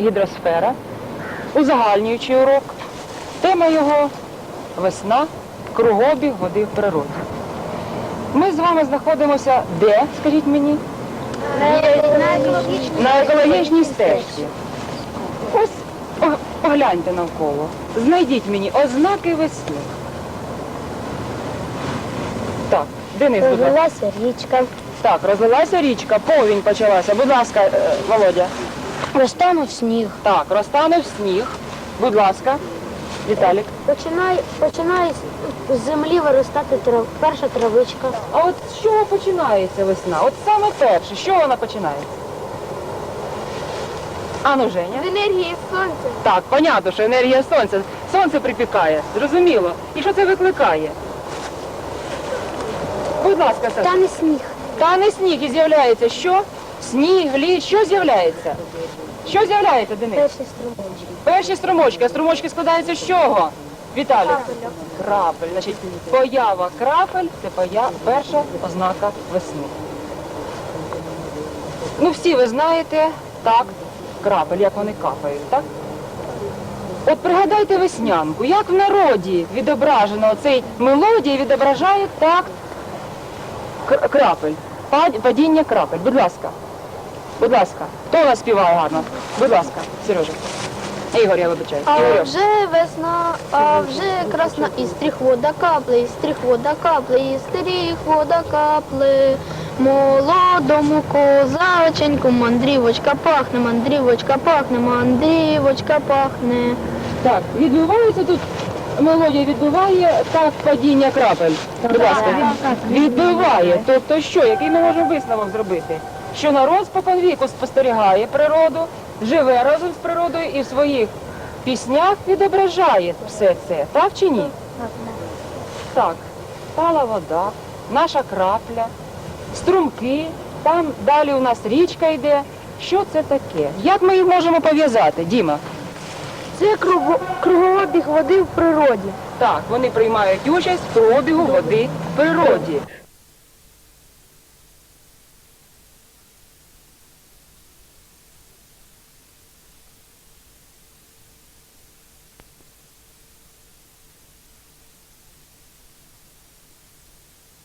гідросфера, узагальнюючий урок. Тема його весна, кругобіг води в природі. Ми з вами знаходимося де, скажіть мені? На екологічній стежці. Ось погляньте навколо. Знайдіть мені ознаки весни. Так, Денис, будь ласка. Розлилася річка. Так, розлилася річка, повінь почалася. Будь ласка, е, Володя. Розтанув сніг. Так, розтанув сніг. Будь ласка, Віталік. Починає, починає з- з землі виростати трав, перша травичка. А от з чого починається весна? От саме перше, з чого вона починається? Ану, Женя. З енергії сонця. Так, понятно, що енергія сонця. Сонце припікає, зрозуміло. І що це викликає? Будь ласка, Саша. Тане сніг. Тане сніг і з'являється що? Сніг, лід, що з'являється? Що з'являється, Денис? Перший струмочок. Перші струмочки. А струмочки складаються з чого? Віталій? Крапель. Значить, поява крапель це поя... перша ознака весни. Ну, всі ви знаєте, так, крапель, як вони капають, так? От пригадайте веснянку, як в народі відображено цей мелодія відображає такт крапель, падіння крапель. Будь ласка. Будь ласка. Хто у нас співає гарно? Будь ласка, Сережа. Ігор, я вибачаю. А Ігорю. вже весна, а вже красна і стріх вода капли, і стріх вода капли, і стріх вода капли. Молодому козаченьку мандрівочка пахне, мандрівочка пахне, мандрівочка пахне. Так, відбувається тут мелодія відбиває так падіння крапель. Будь ласка, відбиває. Тобто що, який ми можемо висновок зробити? Що народ спокон віку спостерігає природу, живе разом з природою і в своїх піснях відображає все це, так чи ні? Так, пала вода, наша крапля, струмки, там далі у нас річка йде. Що це таке? Як ми їх можемо пов'язати, Діма? Це кругообіг води в природі. Так, вони приймають участь в кругобігу води в природі.